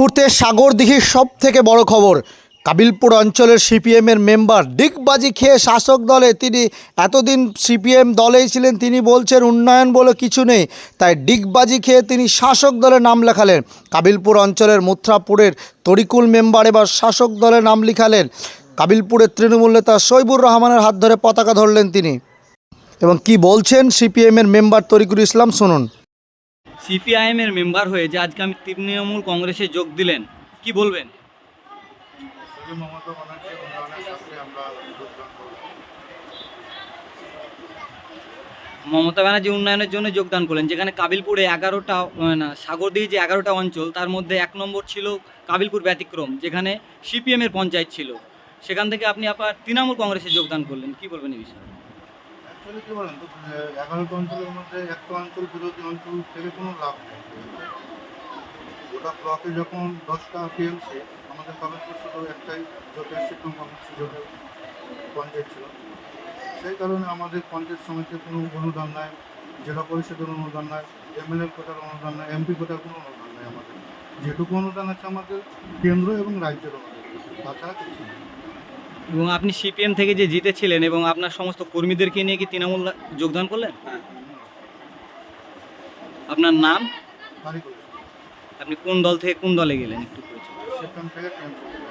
মুহূর্তে সাগরদিঘির সব থেকে বড় খবর। কাবিলপুর অঞ্চলের সিপিএমের মেম্বার ডিগবাজি খেয়ে শাসক দলে তিনি এতদিন সিপিএম দলেই ছিলেন, তিনি বলছেন উন্নয়ন বলে কিছু নেই, তাই ডিগবাজি খেয়ে তিনি শাসক দলে নাম লেখালেন। কাবিলপুর অঞ্চলের মুথ্রাপুরের তরিকুল মেম্বার এবার শাসক দলে নাম লিখালেন। কাবিলপুরের তৃণমূল নেতা শৈবুর রহমানের হাত ধরে পতাকা ধরলেন তিনি। এবং কি বলছেন সিপিএমের মেম্বার তরিকুল ইসলাম, শুনুন। সিপিআইএমের মেম্বার হয়ে যে আজকে আমি তৃণমূল কংগ্রেসে যোগ দিলেন কি বলবেন? মমতা ব্যানার্জি উন্নয়নের জন্য যোগদান করলেন যেখানে কাবিলপুরে এগারোটা না সাগরদিঘি যে এগারোটা অঞ্চল তার মধ্যে এক নম্বর ছিল কাবিলপুর ব্যতিক্রম যেখানে সিপিএমের পঞ্চায়েত ছিল। সেখান থেকে আপনি আপনার তৃণমূল কংগ্রেসে যোগদান করলেন কি বলবেন এই বিষয়ে? বলেন? তো এগারোটা অঞ্চলের একটা অঞ্চল বিরোধী থেকে কোনো লাভ নেই। গোটা যখন দশটা আমাদের একটাই পঞ্চায়েত ছিল। সেই কারণে আমাদের পঞ্চায়েত সমিতির কোনো অনুদান নাই, জেলা পরিষদের অনুদান নাই, এমএলএ কোটার অনুদান নাই, এমপি কোটার কোনো অনুদান নাই আমাদের। যেটুকু অনুদান আছে আমাদের কেন্দ্র এবং রাজ্যের অনুদান। তাছাড়া কিছু নেই। এবং আপনি সিপিএম থেকে যে জিতেছিলেন এবং আপনার সমস্ত কর্মীদেরকে নিয়ে কি তৃণমূল যোগদান করলেন? আপনার নাম? আপনি কোন দল থেকে কোন দলে গেলেন? একটু পরিচয়